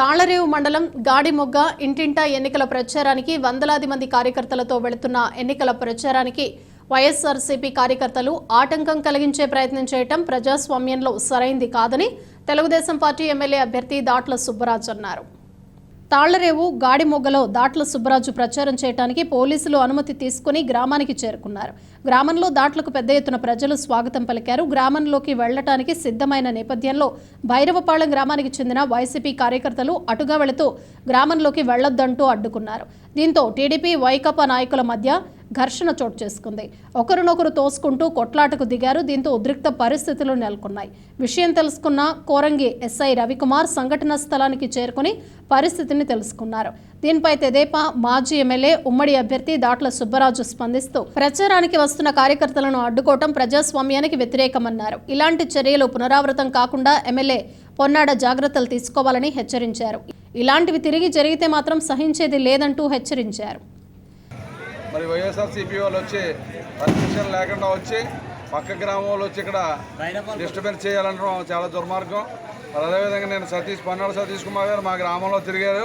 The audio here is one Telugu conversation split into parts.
తాళ్ళరేవు మండలం గాడిమొగ్గ ఇంటింటా ఎన్నికల ప్రచారానికి వందలాది మంది కార్యకర్తలతో వెళుతున్న ఎన్నికల ప్రచారానికి వైఎస్ఆర్సీపీ కార్యకర్తలు ఆటంకం కలిగించే ప్రయత్నం చేయటం ప్రజాస్వామ్యంలో సరైంది కాదని తెలుగుదేశం పార్టీ ఎమ్మెల్యే అభ్యర్థి దాట్ల సుబ్బరాజ్ అన్నారు. తాళ్ళరేవు గాడిమొగ్గలో దాట్ల సుబ్బరాజు ప్రచారం చేయడానికి పోలీసులు అనుమతి తీసుకుని గ్రామానికి చేరుకున్నారు. గ్రామంలో దాట్లకు పెద్ద ఎత్తున ప్రజలు స్వాగతం పలికారు. గ్రామంలోకి వెళ్ళటానికి సిద్ధమైన నేపథ్యంలో భైరవపాళెం గ్రామానికి చెందిన వైసీపీ కార్యకర్తలు అటుగా వెళుతూ గ్రామంలోకి వెళ్ళొద్దంటూ అడ్డుకున్నారు. దీంతో టీడీపీ వైకాపా నాయకుల మధ్య ఘర్షణ చోటు చేసుకుంది. ఒకరినొకరు తోసుకుంటూ కొట్లాటకు దిగారు. దీంతో ఉద్రిక్త పరిస్థితులు నెలకొన్నాయి. విషయం తెలుసుకున్న కోరంగి ఎస్ఐ రవికుమార్ సంఘటన స్థలానికి చేరుకుని పరిస్థితిని తెలుసుకున్నారు. దీనిపై తెదేపా మాజీ ఎమ్మెల్యే ఉమ్మడి అభ్యర్థి దాట్ల సుబ్బరాజు స్పందిస్తూ ప్రచారానికి వస్తున్న కార్యకర్తలను అడ్డుకోవటం ప్రజాస్వామ్యానికి వ్యతిరేకమన్నారు. ఇలాంటి చర్యలు పునరావృతం కాకుండా ఎమ్మెల్యే పొన్నాడ జాగ్రత్తలు తీసుకోవాలని హెచ్చరించారు. ఇలాంటివి తిరిగి జరిగితే మాత్రం సహించేది లేదంటూ హెచ్చరించారు. మరి వైఎస్ఆర్సీపీ వాళ్ళు వచ్చి పర్మిషన్ లేకుండా వచ్చి పక్క గ్రామం వాళ్ళు వచ్చి ఇక్కడ డిస్టర్బెన్స్ చేయాలంటాం చాలా దుర్మార్గం. మరి అదేవిధంగా నేను సతీష్ పన్నాడు సతీష్ కుమార్ గారు మా గ్రామంలో తిరిగారు.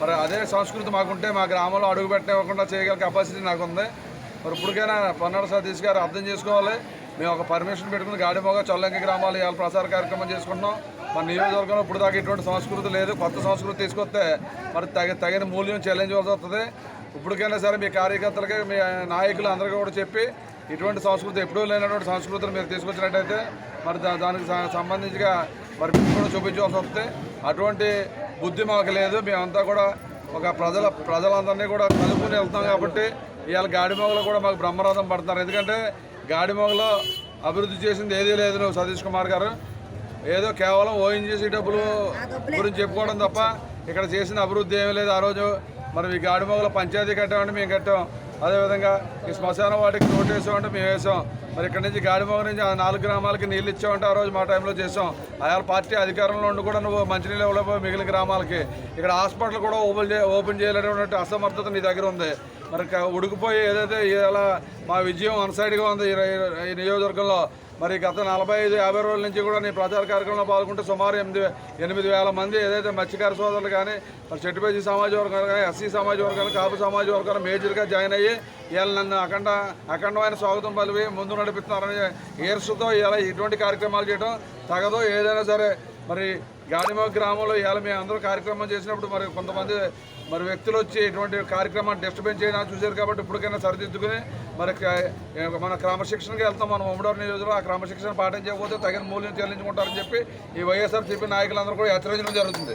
మరి అదే సంస్కృతి మాకుంటే మా గ్రామంలో అడుగు పెట్టనివ్వకుండా చేయగల కెపాసిటీ నాకు ఉంది మరి ఇప్పటికైనా పన్నాడు సతీష్ గారు అర్థం చేసుకోవాలి. మేము ఒక పర్మిషన్ పెట్టుకుని గాడిమోగ చొల్లంకి గ్రామాలు ఇవాళ ప్రసార కార్యక్రమం చేసుకుంటున్నాం. మన నియోజకవర్గంలో ఇప్పుడు దాకా ఇటువంటి సంస్కృతి లేదు. కొత్త సంస్కృతి తీసుకొస్తే మరి తగిన మూల్యం చెల్లించవలసి వస్తుంది. ఇప్పటికైనా సరే మీ కార్యకర్తలకి మీ నాయకులు అందరికీ కూడా చెప్పి ఇటువంటి సంస్కృతి ఎప్పుడూ లేనటువంటి సంస్కృతిని మీరు తీసుకొచ్చినట్టయితే మరి దా- దానికి సంబంధించిగా మరి కూడా చూపించవలసి వస్తే అటువంటి బుద్ధి మాకు లేదు. మేమంతా కూడా ఒక ప్రజల ప్రజలందరినీ కూడా కలుపుకుని వెళ్తాం కాబట్టి ఇవాళ గాడిమొగలు కూడా మాకు బ్రహ్మరథం పడుతున్నారు. ఎందుకంటే గాడిమొగలో అభివృద్ధి చేసింది ఏదీ లేదు నువ్వు సతీష్ కుమార్ గారు. ఏదో కేవలం ఓఎన్జీసీ డబ్బులు గురించి చెప్పుకోవడం తప్ప ఇక్కడ చేసిన అభివృద్ధి ఏమీ లేదు. ఆ రోజు మరి ఈ గాడిమొగల పంచాయతీ కట్టామంటే మేము కట్టాం. అదేవిధంగా ఈ శ్మశాన వాటికి నోటు వేసామంటే మేము వేసాం. మరి ఇక్కడ నుంచి గాడిమోగ నుంచి ఆ నాలుగు గ్రామాలకి నీళ్ళు ఇచ్చామంటే ఆ రోజు మా టైంలో చేసాం. ఆయా పార్టీ అధికారంలో ఉండి కూడా నువ్వు మంచినీళ్ళు ఇవ్వలేకపోయి మిగిలిన గ్రామాలకి. ఇక్కడ హాస్పిటల్ కూడా ఓపెన్ చే ఓపెన్ చేయలేటువంటి అసమర్థత నీ దగ్గర ఉంది. మరి ఉడికిపోయి ఏదైతే ఇలా మా విజయం వన్ సైడ్గా ఉంది ఈ ఈ నియోజకవర్గంలో మరి గత నలభై ఐదు యాభై రోజుల నుంచి కూడా నేను ప్రచార కార్యక్రమంలో పాల్గొంటే సుమారు ఎనిమిది ఎనిమిది వేల మంది ఏదైతే మత్స్యకార సోదరులు కానీ మరి చెట్టుపేజీ సమాజ వర్గాలు కానీ ఎస్సీ సమాజ వర్గాలు కాపు సమాజ వర్గాలు మేజర్గా జాయిన్ అయ్యి వీళ్ళు నన్ను అఖండ అఖండమైన స్వాగతం పలివి ముందు నడిపిస్తున్నారని ఏర్సుతో ఇలా ఇటువంటి కార్యక్రమాలు చేయడం తగదు ఏదైనా సరే. మరి గానిమ గ్రామంలో ఇవాళ మేము అందరూ కార్యక్రమం చేసినప్పుడు మరి కొంతమంది మరి వ్యక్తులు వచ్చి ఇటువంటి కార్యక్రమాన్ని డిస్టర్బెన్స్ చేయడానికి చూశారు కాబట్టి ఇప్పటికైనా సరిదిద్దుకుని మరి మన క్రమశిక్షణకి వెళ్తాం. మనం ఉమ్మడోర్ నియోజకవర్గంలో ఆ క్రమశిక్షణ పాటించకపోతే తగిన మూల్యం చెల్లించుకుంటారని చెప్పి ఈ వైఎస్ఆర్సీపీ నాయకులందరూ కూడా హెచ్చరించడం జరుగుతుంది.